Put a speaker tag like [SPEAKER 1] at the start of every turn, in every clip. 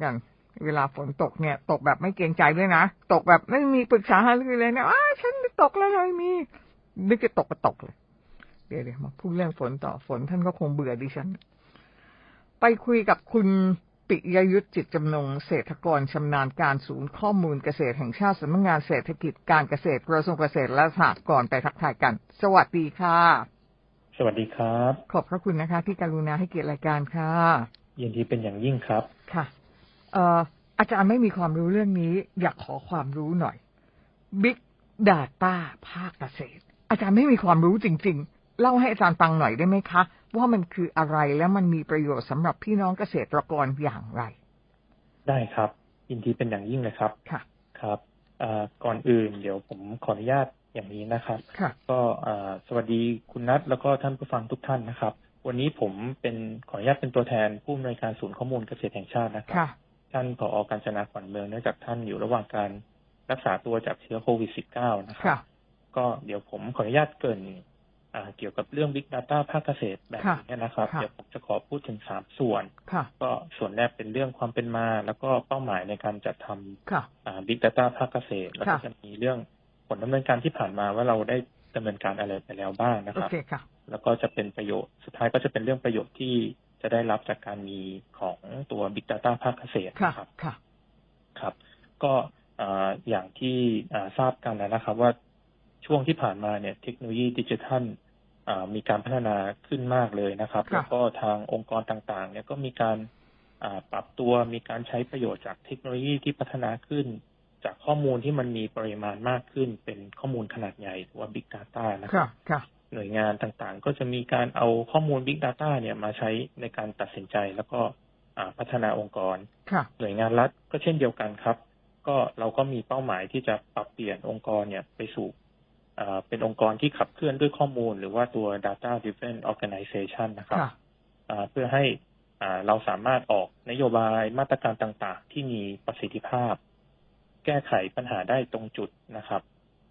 [SPEAKER 1] อย่างเวลาฝนตกเนี่ย ตกแบบไม่เกรงใจด้วยนะ ตกแบบไม่มีปรึกษาหารือเลยนะอ้าฉันตกแล้วเลยมีนึกจะตกก็ตกเลย เดี๋ยวเดี๋ยวมาพูดเรื่องฝนต่อฝนท่านก็คงเบื่อดิฉัน ไปคุยกับคุณปิยยุทธจิตจำนงเศรษฐกรชำนาญการศูนย์ข้อมูลเกษตรแห่งชาติสำนักงานเศรษฐกิจการเกษตรกระทรวงเกษตรและสหกรณ์ไปทักทายกัน สวัสดีค่ะ
[SPEAKER 2] สวัสดีครับ
[SPEAKER 1] ขอบพระคุณนะคะ ที่กรุณาให้เกียรติรายการค่ะ
[SPEAKER 2] ยินดีเป็นอย่างยิ่งครับ
[SPEAKER 1] ค่ะเอ่ออาจารย์ไม่มีความรู้เรื่องนี้ อยากขอความรู้หน่อย Big Data ภาคเกษตร อาจารย์ไม่มีความรู้จริง ๆ เล่าให้อาจารย์ฟังหน่อยได้ไหมคะ ว่ามันคืออะไรและมันมีประโยชน์สำหรับพี่น้องเกษตรกรอย่างไร
[SPEAKER 2] ได้ครับยินดีเป็นอย่างยิ่งเลยครับ
[SPEAKER 1] ค่ะ
[SPEAKER 2] ครับเอ่อก่อนอื่น เดี๋ยวผมขออนุญาตอย่างนี้นะครับ
[SPEAKER 1] ค่ะ
[SPEAKER 2] ก็เอ่อสวัสดีคุณนัทแล้วก็ท่านผู้ฟังทุกท่านนะครับ วันนี้ผมเป็นขออนุญาตเป็นตัวแทนผู้อำนวยการศูนย์ข้อมูลเกษตรแห่งชาตินะครับ
[SPEAKER 1] ค่ะ
[SPEAKER 2] ท่านผอการจนาขวัญเมืองเนื่องจากท่านอยู่ระหว่างการรักษาตัวจากเชื้อโควิด -19 นะครับ
[SPEAKER 1] ค่ะ
[SPEAKER 2] ก็เดี๋ยวผมขออนุญาตเกรินอ่าเกี่ยวกับเรื่อง Big Data ภาคเกษตรแบบ
[SPEAKER 1] ค่ะ
[SPEAKER 2] นี้นะครับ
[SPEAKER 1] ค่ะ
[SPEAKER 2] เดี๋ยวผมจะขอพูดถึงสามส่วน
[SPEAKER 1] ค่ะ
[SPEAKER 2] ก็ส่วนแรกเป็นเรื่องความเป็นมา แล้วก็เป้าหมายในการจัดท
[SPEAKER 1] ค่ะำ
[SPEAKER 2] อ่า Big Data ภาคเกษตร แล้วก็
[SPEAKER 1] ค่ะ
[SPEAKER 2] จะมีเรื่องผลดำเนินการที่ผ่านมาว่าเราได้ดำเนินการอะไรไปแล้วบ้างนะ
[SPEAKER 1] โอ
[SPEAKER 2] ครับ
[SPEAKER 1] เคค่ะ
[SPEAKER 2] แล้วก็จะเป็นประโยชน์ สุดท้ายก็จะเป็นเรื่องประโยชน์ที่ จะได้รับจากการมีของตัว Big Data ภาคเกษตร
[SPEAKER 1] ค่ะ
[SPEAKER 2] นะครับ
[SPEAKER 1] ค่ะ
[SPEAKER 2] ครับ ก็อ่าอย่างที่อ่าทราบกันนะครับ ว่าช่วงที่ผ่านมาเนี่ย เทคโนโลยีดิจิทัลอ่ามีการพัฒนาขึ้นมากเลยนะครับ
[SPEAKER 1] ค่ะ
[SPEAKER 2] แล้วก็ทางองค์กรต่างๆ เนี่ยก็มีการอ่าปรับตัวมีการใช้ประโยชน์จากเทคโนโลยีที่พัฒนาขึ้น จากข้อมูลที่มันมีปริมาณมากขึ้น เป็นข้อมูลขนาดใหญ่หรือว่า Big Data นะค
[SPEAKER 1] ค่ะ
[SPEAKER 2] รับ
[SPEAKER 1] ค่ะ
[SPEAKER 2] หน่วยงานต่างๆ ก็จะมีการเอาข้อมูล Big Data เนี่ยมาใช้ในการตัดสินใจแล้วก็อ่าพัฒนาองค์กร
[SPEAKER 1] ค่ะ
[SPEAKER 2] หน่วยงานรัฐก็เช่นเดียวกันครับ ก็เราก็มีเป้าหมายที่จะปรับเปลี่ยนองค์กรเนี่ยไปสู่อ่าเป็นองค์กรที่ขับเคลื่อนด้วยข้อมูล หรือว่าตัว data driven organization นะครับ
[SPEAKER 1] ค่ะ
[SPEAKER 2] อ่าเพื่อให้อ่าเราสามารถออกนโยบายมาตรการต่างๆ ที่มีประสิทธิภาพ แก้ไขปัญหาได้ตรงจุดนะครับ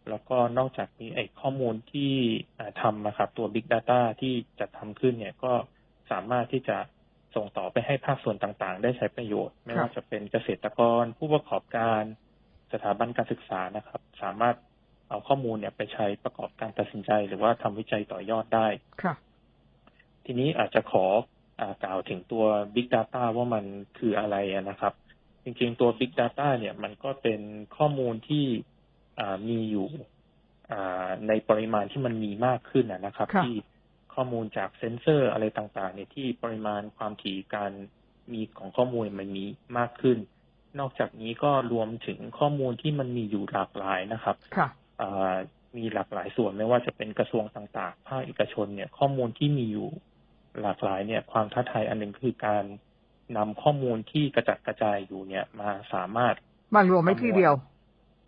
[SPEAKER 2] แล้วก็นอกจากนี้ไอ้ข้อมูลที่อ่าทำนะครับ ตัว Big Data ที่จะทำขึ้นเนี่ยก็สามารถที่จะส่งต่อไปให้ภาคส่วนต่างๆ ได้ใช้ประโยชน์ ไม่
[SPEAKER 1] ครับ
[SPEAKER 2] ว่าจะเป็นเกษตรกร ผู้ประกอบการสถาบันการศึกษานะครับ สามารถเอาข้อมูลเนี่ยไปใช้ประกอบการตัดสินใจ หรือว่าทำวิจัยต่อยอดได้
[SPEAKER 1] ค่ะ
[SPEAKER 2] ทีนี้อาจจะขออากล่าวถึงตัว Big Data ว่ามันคืออะไรอะนะครับ จริงๆตัว Big Data เนี่ยมันก็เป็นข้อมูลที่อ่า มีอยู่อ่าในปริมาณที่มันมีมากขึ้นนะนะครับ
[SPEAKER 1] ค่ะ
[SPEAKER 2] ที่ข้อมูลจากเซ็นเซอร์อะไรต่างๆเนี่ยที่ปริมาณความถี่การมีของข้อมูลมันมีมากขึ้น นอกจากนี้ก็รวมถึงข้อมูลที่มันมีอยู่หลากหลายนะครับ
[SPEAKER 1] ค่ะ
[SPEAKER 2] อ่ามีหลากหลายส่วนไม่ว่าจะเป็นกระทรวงต่างๆ ภาคเอกชนเนี่ย ข้อมูลที่มีอยู่หลากหลายเนี่ย ความท้าทายอันหนึ่งคือการนำข้อมูลที่กระจัดกระจายอยู่เนี่ย มาสามารถ
[SPEAKER 1] มารวมไม่ที่เดียว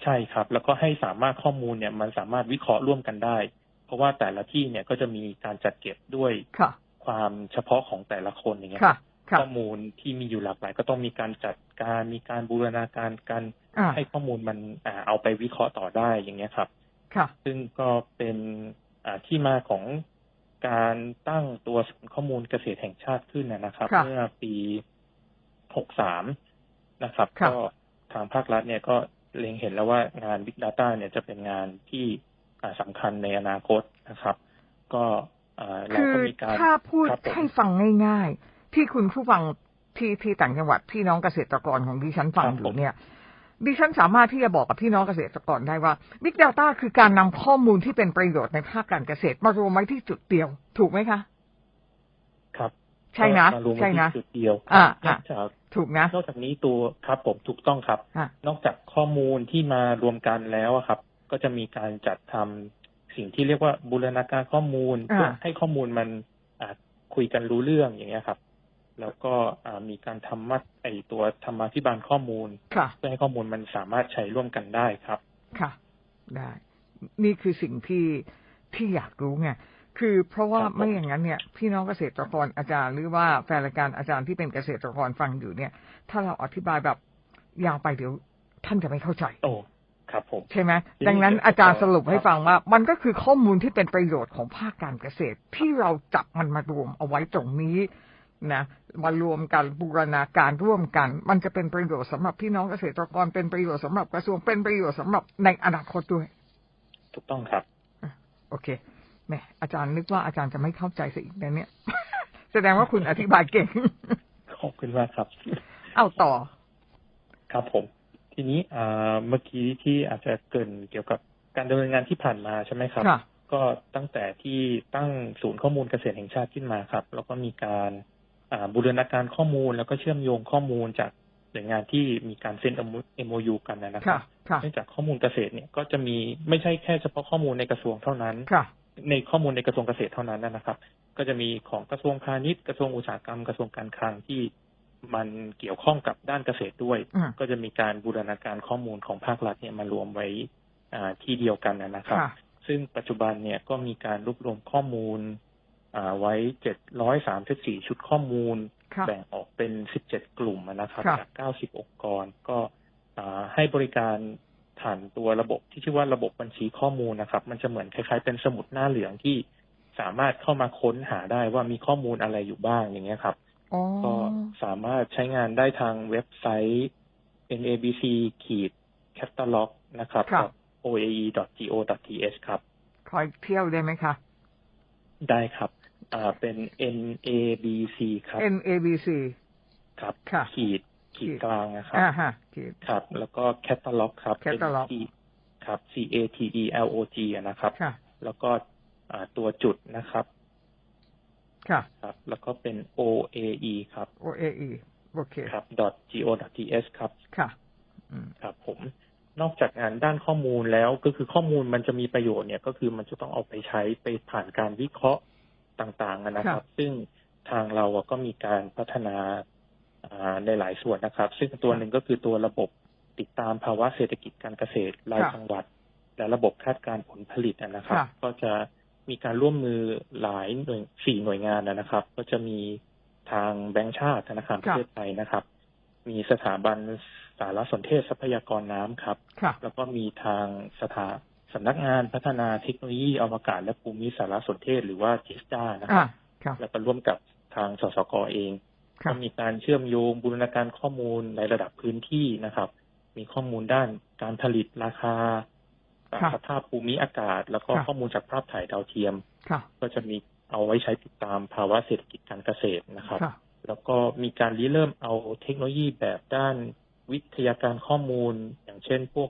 [SPEAKER 2] ใช่ครับ แล้วก็ให้สามารถข้อมูลเนี่ยมันสามารถวิเคราะห์ร่วมกันได้ เพราะว่าแต่ละที่เนี่ยก็จะมีการจัดเก็บด้วย
[SPEAKER 1] ค่ะ
[SPEAKER 2] ความเฉพาะของแต่ละคนอย่างเงี้ย
[SPEAKER 1] ค่ะค่ะ
[SPEAKER 2] ข้อมูลที่มีอยู่หลากหลาย ก็ต้องมีการจัดการมีการบูรณาการกัน
[SPEAKER 1] อ่า
[SPEAKER 2] ให้ข้อมูลมันอ่าเอาไปวิเคราะห์ต่อได้อย่างเงี้ยครับ
[SPEAKER 1] ค่ะ
[SPEAKER 2] ซึ่งก็เป็นอ่าที่มาของการตั้งตัวศูนย์ข้อมูลเกษตรแห่งชาติขึ้นนะนะครับ
[SPEAKER 1] ค่ะ
[SPEAKER 2] เมื่อปี 63 นะครับ
[SPEAKER 1] ครับ
[SPEAKER 2] ก็ทางภาครัฐเนี่ยก็ เล็งเห็นแล้วว่างาน Big Data เนี่ยจะเป็นงานที่อ่าสำคัญในอนาคตนะครับ ก็อ่าเรา
[SPEAKER 1] คือ
[SPEAKER 2] ก็มีการ
[SPEAKER 1] ถ้าพูด
[SPEAKER 2] ครับผม
[SPEAKER 1] ให้ฟังง่าย ๆ ที่คุณผู้ฟังที่ที่ต่างจังหวัดพี่น้องเกษตรกรของดิฉันฟัง
[SPEAKER 2] ครับ
[SPEAKER 1] อ
[SPEAKER 2] ผ
[SPEAKER 1] ยู่
[SPEAKER 2] ม
[SPEAKER 1] เนี่ยดิฉันสามารถที่จะบอกกับพี่น้องเกษตรกรได้ว่า Big Data คือการนำข้อมูลที่เป็นประโยชน์ในภาคการเกษตรมารวมไว้ที่จุดเดียว ถูกไหมคะ
[SPEAKER 2] ครับ
[SPEAKER 1] ใช่นะ
[SPEAKER 2] ก็มารวมไว้
[SPEAKER 1] ใช่นะ
[SPEAKER 2] ที่จุดเดียว
[SPEAKER 1] อ่า
[SPEAKER 2] นอกจาก
[SPEAKER 1] ถูกนะ
[SPEAKER 2] นอกจากนี้ตัวครับผมถูกต้องครับ
[SPEAKER 1] อะ
[SPEAKER 2] นอกจากข้อมูลที่มารวมกันแล้วอะครับ ก็จะมีการจัดทำสิ่งที่เรียกว่าบูรณาการข้อมูล
[SPEAKER 1] อ่า
[SPEAKER 2] เพื่อให้ข้อมูลมันอ่าคุยกันรู้เรื่องอย่างเงี้ยครับ แล้วก็อ่ามีการทำมัดไอตัวธรรมาภิบาลข้อมูล
[SPEAKER 1] ค่ะ
[SPEAKER 2] เพื่อให้ข้อมูลมันสามารถใช้ร่วมกันได้ครับ
[SPEAKER 1] ค่ะ ได้ นี่คือสิ่งที่ที่อยากรู้ไง คือเพราะว่า
[SPEAKER 2] ครับผม
[SPEAKER 1] ไม่อย่างนั้นเนี่ย พี่น้องเกษตรกรอาจารย์หรือว่าแฟนรายการอาจารย์ที่เป็นเกษตรกรฟังอยู่เนี่ย ถ้าเราอธิบายแบบยาวไปเดี๋ยวท่านจะไม่เข้าใจ
[SPEAKER 2] โอ้ครับผม
[SPEAKER 1] ใช่ไหม
[SPEAKER 2] ทีนี้
[SPEAKER 1] ดังนั้น
[SPEAKER 2] เดี๋ยว
[SPEAKER 1] อาจารย์
[SPEAKER 2] ขอ
[SPEAKER 1] สรุปให้ฟังว่า มันก็คือข้อมูลที่เป็นประโยชน์ของภาคการเกษตรที่เราจับมันมารวมเอาไว้ตรงนี้นะมารวมกันบูรณาการร่วมกัน มันจะเป็นประโยชน์สำหรับพี่น้องเกษตรกรเป็นประโยชน์สำหรับกระทรวงเป็นประโยชน์สำหรับในอนาคตด้วย
[SPEAKER 2] ถูกต้องครับ
[SPEAKER 1] โอเค แหมอาจารย์นึกว่าอาจารย์จะไม่เข้าใจซะอีกนะเนี่ย แสดงว่าคุณอธิบายเก่ง
[SPEAKER 2] ขอบคุณมากครับ
[SPEAKER 1] เอาต่อ
[SPEAKER 2] ครับผม ทีนี้อ่าเมื่อกี้ที่อาจจะเกรินเกี่ยวกับการดำเนินงานที่ผ่านมาใช่ไหมครับ
[SPEAKER 1] ค่ะ
[SPEAKER 2] ก็ตั้งแต่ที่ตั้งศูนย์ข้อมูลเกษตรแห่งชาติขึ้นมาครับ แล้วก็มีการอ่าบูรณาการข้อมูลแล้วก็เชื่อมโยงข้อมูลจากหน่วยงานที่มีการเซ็น MOU กันนะครั
[SPEAKER 1] ค่ะ
[SPEAKER 2] บ
[SPEAKER 1] ค่ะ
[SPEAKER 2] เนื่องจากข้อมูลเกษตรเนี่ยก็จะมีไม่ใช่แค่เฉพาะข้อมูลในกระทรวงเท่านั้น
[SPEAKER 1] ค่ะ
[SPEAKER 2] ในข้อมูลในกระทรวงเกษตรเท่านั้นนะครับ ก็จะมีของกระทรวงพาณิชย์กระทรวงอุตสาหกรรมกระทรวงการคลังที่มันเกี่ยวข้องกับด้านเกษตรด้วย
[SPEAKER 1] อืม
[SPEAKER 2] ก็จะมีการบูรณาการข้อมูลของภาครัฐเนี่ยมารวมไว้อ่าที่เดียวกันนะครับ
[SPEAKER 1] ค่ะ
[SPEAKER 2] ซึ่งปัจจุบันเนี่ยก็มีการรวบรวมข้อมูลอ่าไว้734ชุดข้อมูล
[SPEAKER 1] ค่ะ
[SPEAKER 2] แบ่งออกเป็น17กลุ่มนะครับ
[SPEAKER 1] ค่ะ
[SPEAKER 2] จาก90องค์กร ก็อ่าให้บริการ ผ่านตัวระบบที่ชื่อว่าระบบบัญชีข้อมูลนะครับ มันจะเหมือนคล้ายๆ เป็นสมุดหน้าเหลืองที่สามารถเข้ามาค้นหาได้ว่ามีข้อมูลอะไรอยู่บ้างอย่างเงี้ยครับ
[SPEAKER 1] อ๋อ
[SPEAKER 2] ก็สามารถใช้งานได้ทางเว็บไซต์ nabc ขีด catalog นะครับ
[SPEAKER 1] ค่ะ
[SPEAKER 2] oae.go.th ครับ
[SPEAKER 1] คอยเที่ยวได้ไหมคะ
[SPEAKER 2] ได้ครับ อ่าเป็น nabc ครับ
[SPEAKER 1] N A B C
[SPEAKER 2] ครับ
[SPEAKER 1] ค่ะ
[SPEAKER 2] ขีด ขีด
[SPEAKER 1] ขีด
[SPEAKER 2] กลางนะครับ
[SPEAKER 1] อ่าฮะขีด
[SPEAKER 2] ครับ แล้วก็ catalog ครับ
[SPEAKER 1] catalog
[SPEAKER 2] เป็น C ครับ c a t e l o g อะนะครับ
[SPEAKER 1] ค่ะ
[SPEAKER 2] แล้วก็อ่าตัวจุดนะครับ
[SPEAKER 1] ค่ะ
[SPEAKER 2] ครับ แล้วก็เป็น oae ครับ
[SPEAKER 1] O A E โอเค
[SPEAKER 2] ครับ .go.th ครับ
[SPEAKER 1] ค่ะ อืม
[SPEAKER 2] ครับผมนอกจากงานด้านข้อมูลแล้วก็คือข้อมูลมันจะมีประโยชน์เนี่ยก็คือมันจะต้องเอาไปใช้ไปผ่านการวิเคราะห์ต่างๆอะนะครับซึ่งทางเราอะก็มีการพัฒนาอ่า ในหลายส่วนนะครับ ซึ่งตัวหนึ่งก็คือตัวระบบติดตามภาวะเศรษฐกิจการเกษตรราย
[SPEAKER 1] ค่ะ
[SPEAKER 2] จังหวัด และระบบคาดการณ์ผลผลิตอะนะครับ
[SPEAKER 1] ค่ะ
[SPEAKER 2] ก็จะมีการร่วมมือหลายหน่วยสี่หน่วยงานนะครับ ก็จะมีทางแบงก์ชาติธนาคารประเทศไทยนะครับ มีสถาบันสารสนเทศทรัพยากรน้ำครับ
[SPEAKER 1] ค่ะ
[SPEAKER 2] แล้วก็มีทางสถาสำนักงานพัฒนาเทคโนโลยีอวกาศและภูมิสารสนเทศ หรือว่าจิสตานะค
[SPEAKER 1] อ่า
[SPEAKER 2] รับ
[SPEAKER 1] ค่ะ
[SPEAKER 2] แล้วก็ร่วมกับทางสสกเอง
[SPEAKER 1] ค่ะ
[SPEAKER 2] ก็มีการเชื่อมโยงบูรณาการข้อมูลในระดับพื้นที่นะครับ มีข้อมูลด้านการผลิตราคา
[SPEAKER 1] ค่ะ
[SPEAKER 2] สภาพภูมิอากาศ แล้วก็
[SPEAKER 1] ค่ะ
[SPEAKER 2] ข้อมูลจากภาพถ่ายดาวเทียม
[SPEAKER 1] ค่ะ
[SPEAKER 2] ก็จะมีเอาไว้ใช้ติดตามภาวะเศรษฐกิจการเกษตรนะครับ
[SPEAKER 1] ค่ะ
[SPEAKER 2] แล้วก็มีการริเริ่มเอาเทคโนโลยีแบบด้านวิทยาการข้อมูล อย่างเช่นพวก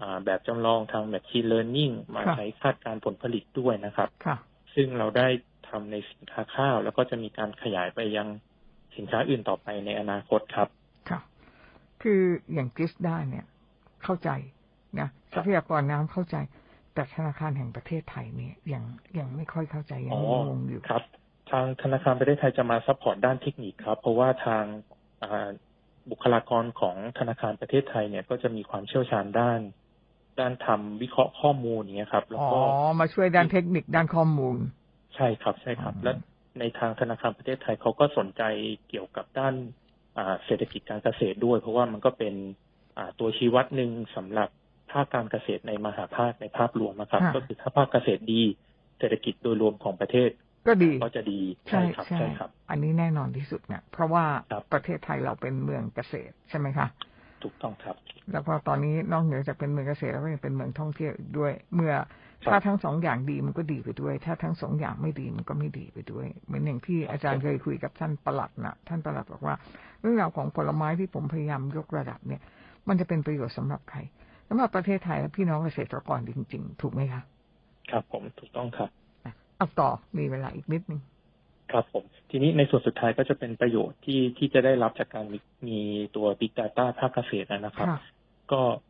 [SPEAKER 2] อ่าแบบจำลองทาง Machine Learning มา
[SPEAKER 1] ค่ะ
[SPEAKER 2] ใช้คาดการณ์ผลผลิตด้วยนะครับ
[SPEAKER 1] ค่ะ
[SPEAKER 2] ซึ่งเราได้ทำในสินค้าข้าว แล้วก็จะมีการขยายไปยัง สินค้าอื่นต่อไปในอนาคตครับ
[SPEAKER 1] ค่ะคืออย่างกริสได้เนี่ยเข้าใจนะทรัพยากรน้ำเข้าใจ แต่ธนาคารแห่งประเทศไทยเนี่ยยังยังไม่ค่อยเข้าใจยัง
[SPEAKER 2] อ๋อ
[SPEAKER 1] งงๆอยู่
[SPEAKER 2] ครับ ทางธนาคารประเทศไทยจะมาซัพพอร์ตด้านเทคนิคครับ เพราะว่าทางอ่าบุคลากรของธนาคารประเทศไทยเนี่ยก็จะมีความเชี่ยวชาญด้าน ด้านทำวิเคราะห์ข้อมูลอย่างเงี้ยครับ แล้ว
[SPEAKER 1] อ๋อ
[SPEAKER 2] ก็
[SPEAKER 1] มาช่วยด้านเทคนิคด้านข้อมูล
[SPEAKER 2] ใช่ครับใช่ครับ
[SPEAKER 1] อืม
[SPEAKER 2] และ ในทางธนาคารประเทศไทยเขาก็สนใจเกี่ยวกับด้านอ่าเศรษฐกิจการเกษตรด้วย เพราะว่ามันก็เป็นอ่าตัวชี้วัดหนึ่งสำหรับภาคการเกษตรในมหาภาคในภาพรวมนะครับ
[SPEAKER 1] ค่ะ
[SPEAKER 2] ก็คือถ้าภาคเกษตรดีเศรษฐกิจโดยรวมของประเทศ
[SPEAKER 1] ก็ดี
[SPEAKER 2] ก็จะดี
[SPEAKER 1] ใช่
[SPEAKER 2] ครับ
[SPEAKER 1] ใช่
[SPEAKER 2] ใช่ครับ
[SPEAKER 1] อันนี้แน่นอนที่สุดเนี่ยเพราะว่า
[SPEAKER 2] ครับ
[SPEAKER 1] ประเทศไทยเราเป็นเมืองเกษตรใช่ไหมคะ
[SPEAKER 2] ถูกต้องครับ
[SPEAKER 1] แล้วก็ตอนนี้นอกเหนือจากเป็นเมืองเกษตรแล้วก็ยังเป็นเมืองท่องเที่ยวอีกด้วย เมื่อ
[SPEAKER 2] ครับ
[SPEAKER 1] ถ้าทั้งสองอย่างดีมันก็ดีไปด้วย ถ้าทั้งสองอย่างไม่ดีมันก็ไม่ดีไปด้วย เหมือนอย่างที่อาจารย์เคยคุยกับท่านประหลัดนะท่านประหลัดบอกว่า เรื่องราวของผลไม้ที่ผมพยายามยกระดับเนี่ย มันจะเป็นประโยชน์สำหรับใครสำหรับประเทศไทยและพี่น้องเกษตรกรจริง ๆ ถูกไหมคะ
[SPEAKER 2] ครับผมถูกต้องครับ
[SPEAKER 1] อะเอาต่อมีเวลาอีกนิดนึง
[SPEAKER 2] ครับผม ทีนี้ในส่วนสุดท้ายก็จะเป็นประโยชน์ที่ที่จะได้รับจากการมีมีตัว Big Data ภาคเกษตรนะครับ
[SPEAKER 1] ค่ะ
[SPEAKER 2] ก็เอ่อ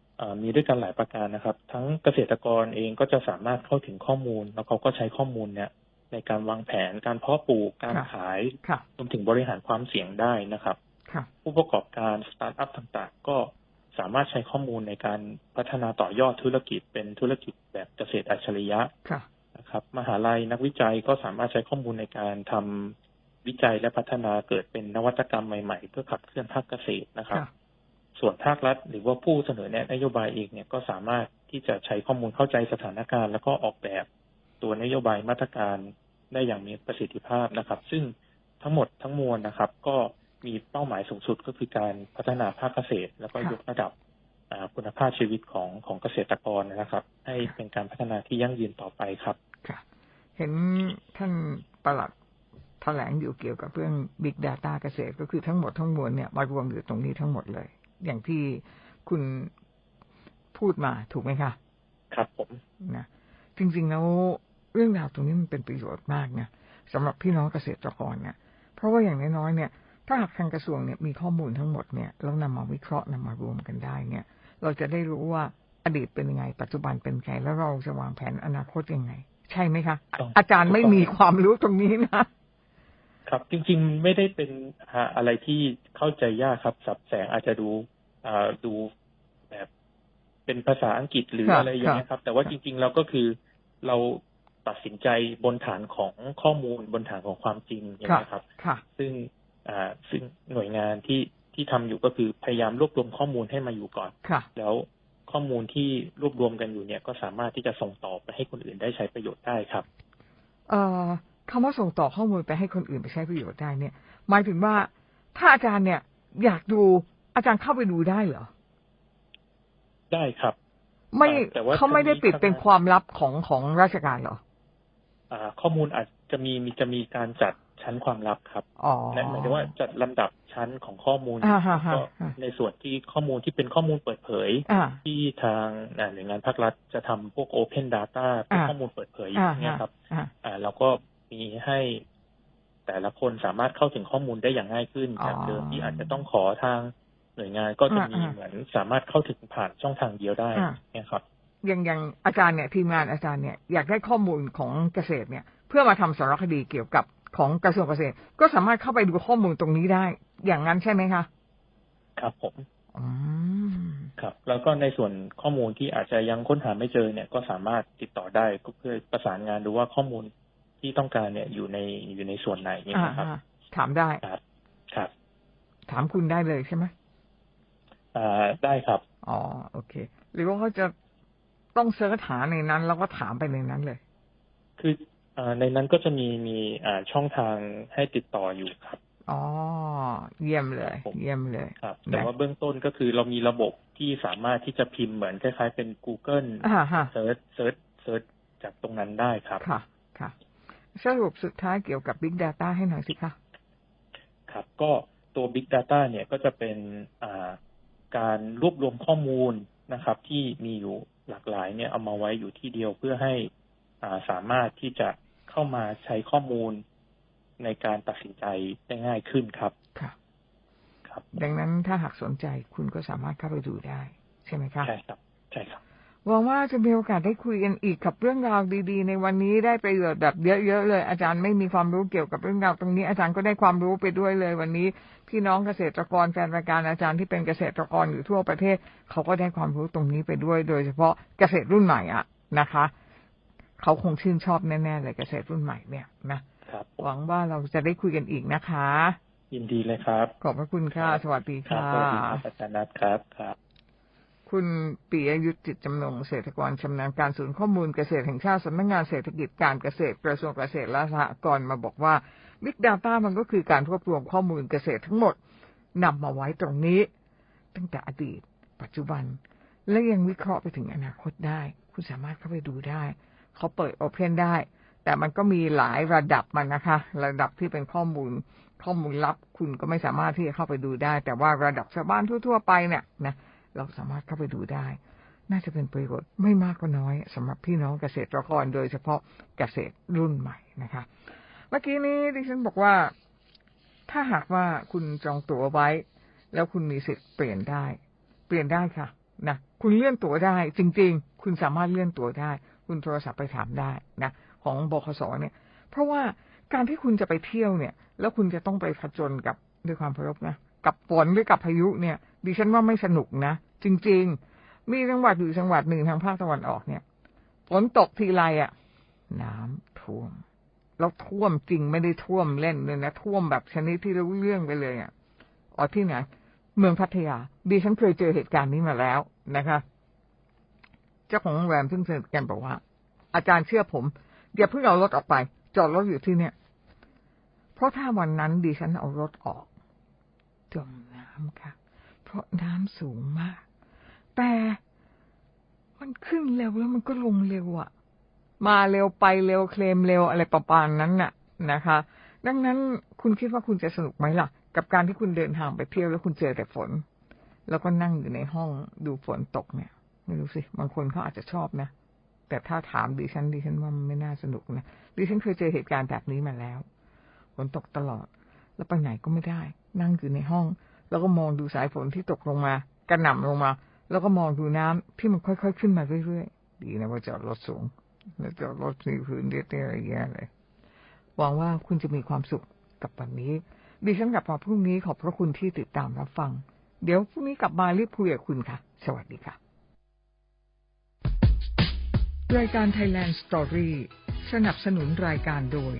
[SPEAKER 2] มีด้วยกันหลายประการนะครับ ทั้งเกษตรกรเองก็จะสามารถเข้าถึงข้อมูล แล้วเขาก็ใช้ข้อมูลเนี่ย ในการวางแผนการเพาะปลูกการ
[SPEAKER 1] ค่ะ
[SPEAKER 2] ขาย
[SPEAKER 1] ค่ะ
[SPEAKER 2] รวมถึงบริหารความเสี่ยงได้นะครับ
[SPEAKER 1] ค่ะ
[SPEAKER 2] ผู้ประกอบการสตาร์ทอัพต่างๆ ก็สามารถใช้ข้อมูลในการพัฒนาต่อยอดธุรกิจเป็นธุรกิจแบบเกษตรอัจฉริยะ
[SPEAKER 1] ค่ะ
[SPEAKER 2] นะครับ มหาลัยนักวิจัยก็สามารถใช้ข้อมูลในการทำวิจัยและพัฒนาเกิดเป็นนวัตกรรมใหม่ๆ เพื่อขับเคลื่อนภาคเกษตรนะครับ
[SPEAKER 1] ค่ะ
[SPEAKER 2] ส่วนภาครัฐ หรือว่าผู้เสนอแนะนโยบายเองเนี่ยก็สามารถที่จะใช้ข้อมูลเข้าใจสถานการณ์ แล้วก็ออกแบบตัวนโยบายมาตรการได้อย่างมีประสิทธิภาพนะครับ ซึ่งทั้งหมดทั้งมวลนะครับ ก็มีเป้าหมายสูงสุดก็คือการพัฒนาภาคเกษตร แล้วก็ยกระดับคุณภาพชีวิตของของเกษตรกรนะครับ ให้เป็นการพัฒนาที่ยั่งยืนต่อไปครับ
[SPEAKER 1] ค่ะเห็นท่านประหลัดแถลงอยู่เกี่ยวกับเรื่อง Big Data เกษตร ก็คือทั้งหมดทั้งมวลเนี่ยมารวมอยู่ตรงนี้ทั้งหมดเลย อย่างที่คุณพูดมาถูกไหมคะ
[SPEAKER 2] ครับผม
[SPEAKER 1] นะจริงๆแล้วเรื่องราวตรงนี้มันเป็นประโยชน์มากนะสำหรับพี่น้องเกษตรกรเนี่ย เพราะว่าอย่างน้อยๆเนี่ย ถ้าหากทางกระทรวงเนี่ยมีข้อมูลทั้งหมดเนี่ยแล้วนำมาวิเคราะห์นำมารวมกันได้เนี่ย เราจะได้รู้ว่าอดีตเป็นยังไง ปัจจุบันเป็นไงแล้วเราจะวางแผนอนาคตยังไง ใช่ไหมคะอะอาจารย์ไม่มีความรู้ตรงนี้นะ
[SPEAKER 2] ครับจริงๆไม่ได้เป็นอ่าอะไรที่เข้าใจยากครับสับแสงอาจจะดูอ่า ดูแบบเป็นภาษาอังกฤษหรือ
[SPEAKER 1] ครับ
[SPEAKER 2] อะไรอย่างเงี้ยครับ แต่ว่าจริง ๆ เราก็คือเราตัดสินใจบนฐานของข้อมูลบนฐานของความจริงอย่าง
[SPEAKER 1] ค่ะ
[SPEAKER 2] เงี้ยครับ
[SPEAKER 1] ค่ะ
[SPEAKER 2] ซึ่งอ่าซึ่งหน่วยงานที่ที่ทำอยู่ก็คือพยายามรวบรวมข้อมูลให้มาอยู่ก่อน
[SPEAKER 1] ค่ะ
[SPEAKER 2] แล้วข้อมูลที่รวบรวมกันอยู่เนี่ย ก็สามารถที่จะส่งต่อไปให้คนอื่นได้ใช้ประโยชน์ได้ครับ
[SPEAKER 1] เอ่อคำว่าส่งต่อข้อมูลไปให้คนอื่นไปใช้ประโยชน์ได้เนี่ย หมายถึงว่าถ้าอาจารย์เนี่ย อยากดู อาจารย์เข้าไปดูได้เหรอ
[SPEAKER 2] ได้ครับ
[SPEAKER 1] ไม่
[SPEAKER 2] อ่าแต่ว่า
[SPEAKER 1] เขาไม่ได้ปิด
[SPEAKER 2] ทั้งนี้
[SPEAKER 1] เป็นความลับของของราชการเหรอ
[SPEAKER 2] อ่า ข้อมูลอาจจะมีมีจะมีการจัดชั้นความลับครับ
[SPEAKER 1] อ๋อ
[SPEAKER 2] นั่นหมายถึงว่าจัดลำดับชั้นของข้อมูล
[SPEAKER 1] อ่าฮะฮะ
[SPEAKER 2] ก็
[SPEAKER 1] ฮะ
[SPEAKER 2] ในส่วนที่ข้อมูลที่เป็นข้อมูลเปิดเผย
[SPEAKER 1] อ่า
[SPEAKER 2] ที่ทางอ่าหน่วยงานภาครัฐจะทำพวก Open Data เป็น
[SPEAKER 1] อ่า
[SPEAKER 2] ข้อมูลเปิดเผย
[SPEAKER 1] อ่า
[SPEAKER 2] เนี่ย
[SPEAKER 1] ฮะ
[SPEAKER 2] ครับ
[SPEAKER 1] อ่า
[SPEAKER 2] อ่าเราก็มีให้แต่ละคนสามารถเข้าถึงข้อมูลได้อย่างง่ายขึ้น
[SPEAKER 1] อ๋อ
[SPEAKER 2] จากเดิมที่อาจจะต้องขอทาง หน่วยงานก็จะมี
[SPEAKER 1] อ่าอ่า
[SPEAKER 2] เหมือนสามารถเข้าถึงผ่านช่องทางเดียวได้
[SPEAKER 1] อ่า
[SPEAKER 2] เนี่ยครับ
[SPEAKER 1] อย่างอย่างอาจารย์เนี่ยทีมงานอาจารย์เนี่ยอยากได้ข้อมูลของเกษตรเนี่ย เพื่อมาทำสารคดีเกี่ยวกับของกระทรวงเกษตร ก็สามารถเข้าไปดูข้อมูลตรงนี้ได้ อย่างนั้นใช่ไหมคะ
[SPEAKER 2] ครับผม
[SPEAKER 1] อืม
[SPEAKER 2] ครับ แล้วก็ในส่วนข้อมูลที่อาจจะยังค้นหาไม่เจอเนี่ย ก็สามารถติดต่อได้ก็เพื่อประสานงานดูว่าข้อมูลที่ต้องการเนี่ยอยู่ในอยู่ในส่วนไหนเนี่ย
[SPEAKER 1] อ่า
[SPEAKER 2] นะครับ
[SPEAKER 1] อ่าถามได้
[SPEAKER 2] ครับ ครับ
[SPEAKER 1] ถามคุณได้เลยใช่ไหม
[SPEAKER 2] อ่าได้ครับ
[SPEAKER 1] อ๋อโอเค หรือว่าเขาจะต้องเสิร์ชหาในนั้น แล้วก็ถามไปในนั้นเลย
[SPEAKER 2] คืออ่าในนั้นก็จะมีมีอ่าช่องทางให้ติดต่ออยู่ครับ
[SPEAKER 1] อ๋อเยี่ยมเลย
[SPEAKER 2] ครับผม
[SPEAKER 1] เยี่ยมเลย
[SPEAKER 2] ครับแต่ว่าเบื้องต้นก็คือเรามีระบบที่สามารถที่จะพิมพ์เหมือนคล้ายๆเป็น Google
[SPEAKER 1] อ่าฮะ
[SPEAKER 2] เซิร์ชเซิร์ชเซิร์ชจากตรงนั้นได้ครับ
[SPEAKER 1] ค่ะ ค่ะ สรุปสุดท้ายเกี่ยวกับ Big Data ให้หน่อยสิคะ
[SPEAKER 2] ครับ ก็ตัว Big Data เนี่ยก็จะเป็นอ่า การรวบรวมข้อมูลนะครับ ที่มีอยู่หลากหลายเนี่ยเอามาไว้อยู่ที่เดียวเพื่อให้อ่าสามารถที่จะเข้ามาใช้ข้อมูลในการตัดสินใจได้ง่ายขึ้นครับ
[SPEAKER 1] ค่ะ
[SPEAKER 2] ครับ
[SPEAKER 1] ดังนั้นถ้าหากสนใจคุณก็สามารถเข้าไปดูได้ ใช่ไหมคะ
[SPEAKER 2] ใช่ครับ ใช่ครับ
[SPEAKER 1] หวังว่าจะมีโอกาสได้คุยกันอีกกับเรื่องราวดีๆ ในวันนี้ได้ประโยชน์แบบเยอะๆเลย อาจารย์ไม่มีความรู้เกี่ยวกับเรื่องราวตรงนี้ อาจารย์ก็ได้ความรู้ไปด้วยเลย วันนี้พี่น้องเกษตรกรแฟนรายการอาจารย์ที่เป็นเกษตรกรอยู่ทั่วประเทศ เขาก็ได้ความรู้ตรงนี้ไปด้วย โดยเฉพาะเกษตรรุ่นใหม่อะนะคะ เขาคงชื่นชอบแน่ๆเลยเกษตรรุ่นใหม่เนี่ยนะครับหวังว่าเราจะได้คุยกันอีกนะคะ
[SPEAKER 2] ยินดีเลยครับ
[SPEAKER 1] ขอบพระคุณค่ะสวัสดี
[SPEAKER 2] ครับ
[SPEAKER 1] ค่ะ
[SPEAKER 2] สวัสดีครับอาจารย์นัทครับครับ
[SPEAKER 1] คุณปียยุทธจิตจำนงเกษตรกรชำนาญการศูนย์ข้อมูลเกษตรแห่งชาติสำนักงานเศรษฐกิจการเกษตรกระทรวงเกษตรและสหกรณ์มาบอกว่า Big Data มันก็คือการรวบรวมข้อมูลเกษตรทั้งหมดนำมาไว้ตรงนี้ ตั้งแต่อดีต ปัจจุบัน และยังวิเคราะห์ไปถึงอนาคตได้ คุณสามารถเข้าไปดูได้ เขาเปิดโอเพนได้ แต่มันก็มีหลายระดับมันนะคะ ระดับที่เป็นข้อมูลข้อมูลลับคุณก็ไม่สามารถที่จะเข้าไปดูได้ แต่ว่าระดับชาวบ้านทั่ว ๆ ไปเนี่ยนะ เราสามารถเข้าไปดูได้ น่าจะเป็นประโยชน์ไม่มากก็น้อยสำหรับพี่น้องเกษตรกรโดยเฉพาะเกษตรรุ่นใหม่นะคะ เมื่อกี้นี้ดิฉันบอกว่า ถ้าหากว่าคุณจองตั๋วไว้ แล้วคุณมีสิทธิ์เปลี่ยนได้ เปลี่ยนได้ค่ะนะคุณเลื่อนตั๋วได้ จริง ๆ คุณสามารถเลื่อนตั๋วได้ คุณโทรศัพท์ไปถามได้นะของบคสเนี่ย เพราะว่าการที่คุณจะไปเที่ยวเนี่ย แล้วคุณจะต้องไปผจญกับด้วยความเคารพนะกับฝนหรือกับพายุเนี่ย ดิฉันว่าไม่สนุกนะ จริง ๆ มีจังหวัดอยู่จังหวัดหนึ่งทางภาคตะวันออกเนี่ยฝนตกทีไรอะน้ำท่วม แล้วท่วมจริงไม่ได้ท่วมเล่นเลยนะท่วมแบบชนิดที่รู้เรื่องไปเลยอะอ๋อที่ไหนเมืองพัทยาดิฉันเคยเจอเหตุการณ์นี้มาแล้วนะคะ เจ้าของโรงแรมซึ่งสนิทกันบอกว่า อาจารย์เชื่อผมอย่าเพิ่งเอารถออกไป จอดรถอยู่ที่เนี่ย เพราะถ้าวันนั้นดิฉันเอารถออกจมน้ำค่ะ เพราะน้ำสูงมาก แต่ มันขึ้นเร็วแล้วมันก็ลงเร็วอะมาเร็วไปเร็วเคลมเร็วอะไรประมาณนั้นน่ะนะคะ ดังนั้นคุณคิดว่าคุณจะสนุกไหมล่ะ กับการที่คุณเดินทางไปเที่ยวแล้วคุณเจอแต่ฝน แล้วก็นั่งอยู่ในห้องดูฝนตกเนี่ยไม่รู้สิบางคนเขาอาจจะชอบนะแต่ถ้าถามดิฉันดิฉันว่ามันไม่น่าสนุกนะดิฉันเคยเจอเหตุการณ์แบบนี้มาแล้วฝนตกตลอด แล้วไปไหนก็ไม่ได้ นั่งอยู่ในห้อง แล้วก็มองดูสายฝนที่ตกลงมากระหน่ำลงมา แล้วก็มองดูน้ำที่มันค่อยๆขึ้นมาเรื่อยๆ ดีนะว่าจอดรถสูง แล้วจอดรถมีพื้นเตี้ยๆอย่างเงี้ยเลย หวังว่าคุณจะมีความสุขกับวันนี้ ดิฉันกลับมาพรุ่งนี้ขอบพระคุณที่ติดตามรับฟัง เดี๋ยวพรุ่งนี้กลับมารีบคุยกับคุณค่ะ สวัสดีค่ะ รายการ Thailand Story สนับสนุนรายการโดย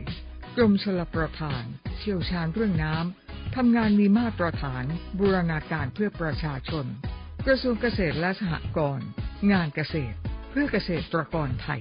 [SPEAKER 1] กรมชลประทาน เชี่ยวชาญเรื่องน้ำทำงานมีมาตรฐาน บูรณาการเพื่อประชาชน กระทรวงเกษตรและสหกรณ์ งานเกษตร เพื่อเกษตรกรไทย